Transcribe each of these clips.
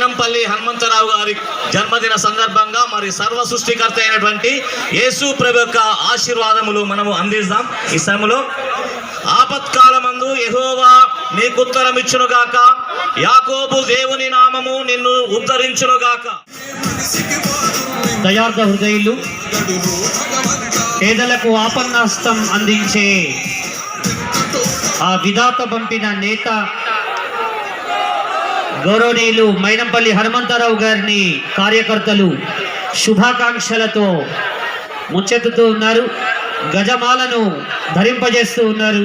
మైనంపల్లి హనుమంతరావు గారి జన్మదిన సందర్భంగా మరి సర్వ సృష్టికర్త అయినటువంటి యేసు ప్రభు యొక్క ఆశీర్వాదములు మనము అందిస్తాం ఈ సమయంలో ఆపత్కాలమందు ఎహోవా నీకు ఉత్తరం ఇచ్చునుగాక యాకోబు దేవుని నామము నిన్ను ఉద్ధరించునుగాక. దయార్థ హృదయులు పేదలకు ఆపన్నాస్తం అందించే ఆ విధాత పంపిన నేత గౌరవనీయులు మైనంపల్లి హనుమంతరావు గారిని కార్యకర్తలు శుభాకాంక్షలతో ముచ్చెత్తుతూ ఉన్నారు. గజమాలను ధరింపజేస్తూ ఉన్నారు.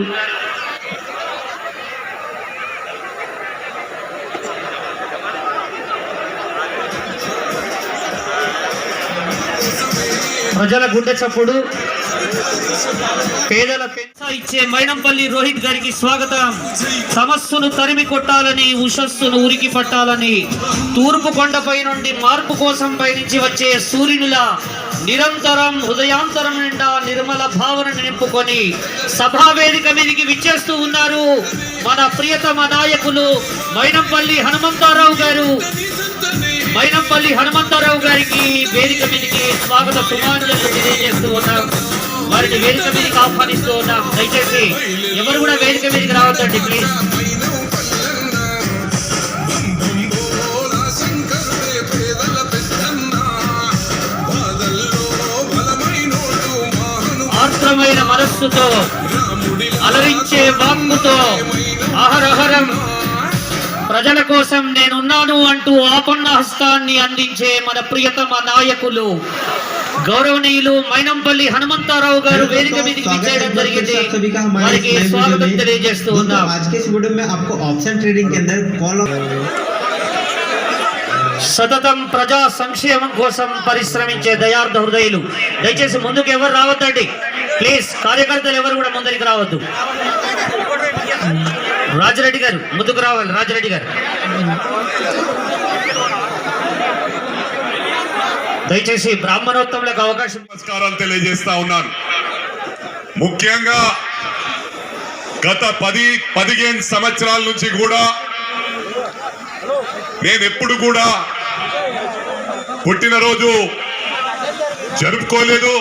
ప్రజల గుండె చప్పుడు పేదల పెన్సా ఇచ్చే మైనంపల్లి రోహిత్ గారికి స్వాగతం. సమస్సును తరిమి కొట్టాలని ఉషస్సును ఉరికి పట్టాలని తూర్పు కొండపై నుండి మార్పు కోసం పయనించి వచ్చే సూర్యునిలా నిరంతరం హృదయాంతరం నిండా నిర్మల భావన నింపుకొని సభావేదిక మీదకి విచ్చేస్తూ ఉన్నారు మన ప్రియతమ నాయకులు మైనంపల్లి హనుమంతారావు గారు. మైనంపల్లి హనుమంతారావు గారికి వేదిక మీదకి స్వాగత సుమాంజలు తెలియజేస్తూ ఉన్నాం. వారిని వేదిక మీదకి ఆహ్వానిస్తూ ఉన్నాం. దయచేసి ఎవరు కూడా వేదిక మీదకి రావద్దండి ప్లీజ్ ఆర్ద్రమైన మనస్సుతో అలరించే వాంగుతో అహరహరం ప్రజల కోసం నేనున్నాను అంటూ ఆపన్న హస్తాన్ని అందించే మన ప్రియతమ నాయకులు. గౌరవనీయులు మైనంపల్లి హనుమంతారావు గారు వేదిక మీదకి జరిగింది. వారికి స్వాగతం తెలియజేస్తూ ఉన్నాం. ట్రేడింగ్ సతతం ప్రజా సంక్షేమం కోసం పరిశ్రమించే దయార్థ హృదయులు. దయచేసి ముందుకు ఎవరు రావద్దండి? ప్లీజ్ కార్యకర్తలు ఎవరు కూడా ముందరికి రావద్దు. రాజరెడ్డి గారు ముందుకు రావాలి. రాజరెడ్డి గారు. దయచేసి బ్రాహ్మణోత్తంలకు అవకాశం నమస్కారాలు తెలియజేస్తా ఉన్నాను. ముఖ్యంగా గత పది పదిహేను సంవత్సరాల నుంచి కూడా నేను ఎప్పుడు కూడా పుట్టినరోజు జరుపుకోలేదు.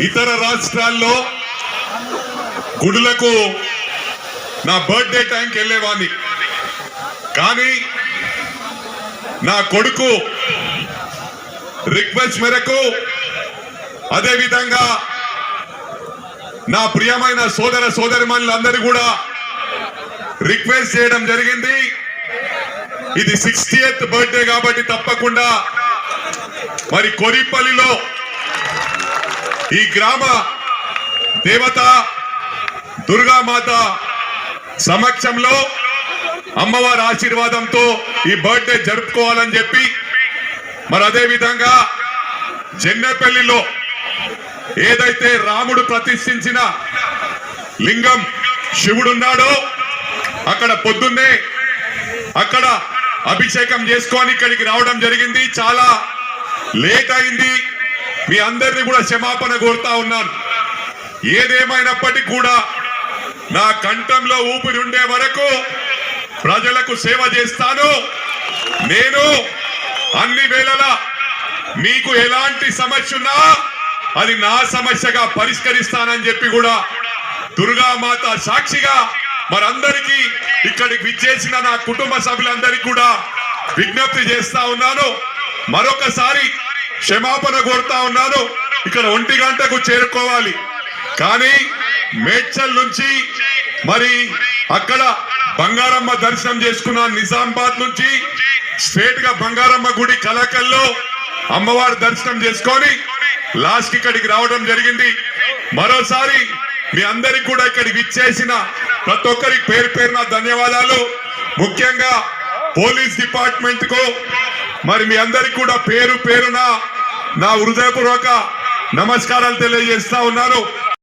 ఇతర రాష్ట్రాల్లో గుడులకు నా బర్త్డే టైంకి వెళ్ళేవాడిని. కానీ నా కొడుకు రిక్వెస్ట్ మేరకు అదే విధంగా నా ప్రియమైన సోదర సోదరిమణులందరూ కూడా రిక్వెస్ట్ చేయడం జరిగింది. ఇది సిక్స్టీ ఎయిత్ బర్త్డే కాబట్టి తప్పకుండా మరి కొరిపల్లిలో ఈ గ్రామ దేవత దుర్గామాత సమక్షంలో అమ్మవారి ఆశీర్వాదంతో ఈ బర్త్డే జరుపుకోవాలని చెప్పి మరి అదే విధంగా చెన్నపల్లిలో ఏదైతే రాముడు ప్రతిష్ఠించిన లింగం శివుడున్నాడో అక్కడ పొద్దున్నే అక్కడ అభిషేకం చేసుకొని ఇక్కడికి రావడం జరిగింది. చాలా లేట్ అయింది. మీ అందరినీ కూడా క్షమాపణ కోరుతా ఉన్నాను. ఏదేమైనప్పటికీ కూడా నా కంఠంలో ఊపిరి ఉండే వరకు ప్రజలకు సేవ చేస్తాను. నేను అన్ని వేళలా మీకు ఎలాంటి సమస్య ఉన్నా అది నా సమస్యగా పరిష్కరిస్తానని చెప్పి కూడా దుర్గామాత సాక్షిగా మరందరికీ ఇక్కడికి విచ్చేసిన నా కుటుంబ సభ్యులందరికీ కూడా విజ్ఞప్తి చేస్తా ఉన్నాను. మరొకసారి క్షమాపణ కోరుతా ఉన్నాను. ఇక్కడ ఒంటి గంటకు చేరుకోవాలి. కానీ మేడ్చల్ నుంచి మరి అక్కడ బంగారమ్మ దర్శనం చేసుకున్న నిజామాబాద్ నుంచి స్ట్రేట్గా బంగారమ్మ గుడి కలకల్లో అమ్మవారి దర్శనం చేసుకొని లాస్ట్ ఇక్కడికి రావడం జరిగింది. మరోసారి మీ అందరికి కూడా ఇక్కడికి విచ్చేసిన ప్రతి ఒక్కరికి పేరు పేరున ధన్యవాదాలు. ముఖ్యంగా పోలీస్ డిపార్ట్మెంట్కు మరి మీ అందరికి కూడా పేరు పేరున నా హృదయపూర్వక నమస్కారాలు తెలియజేస్తా ఉన్నాను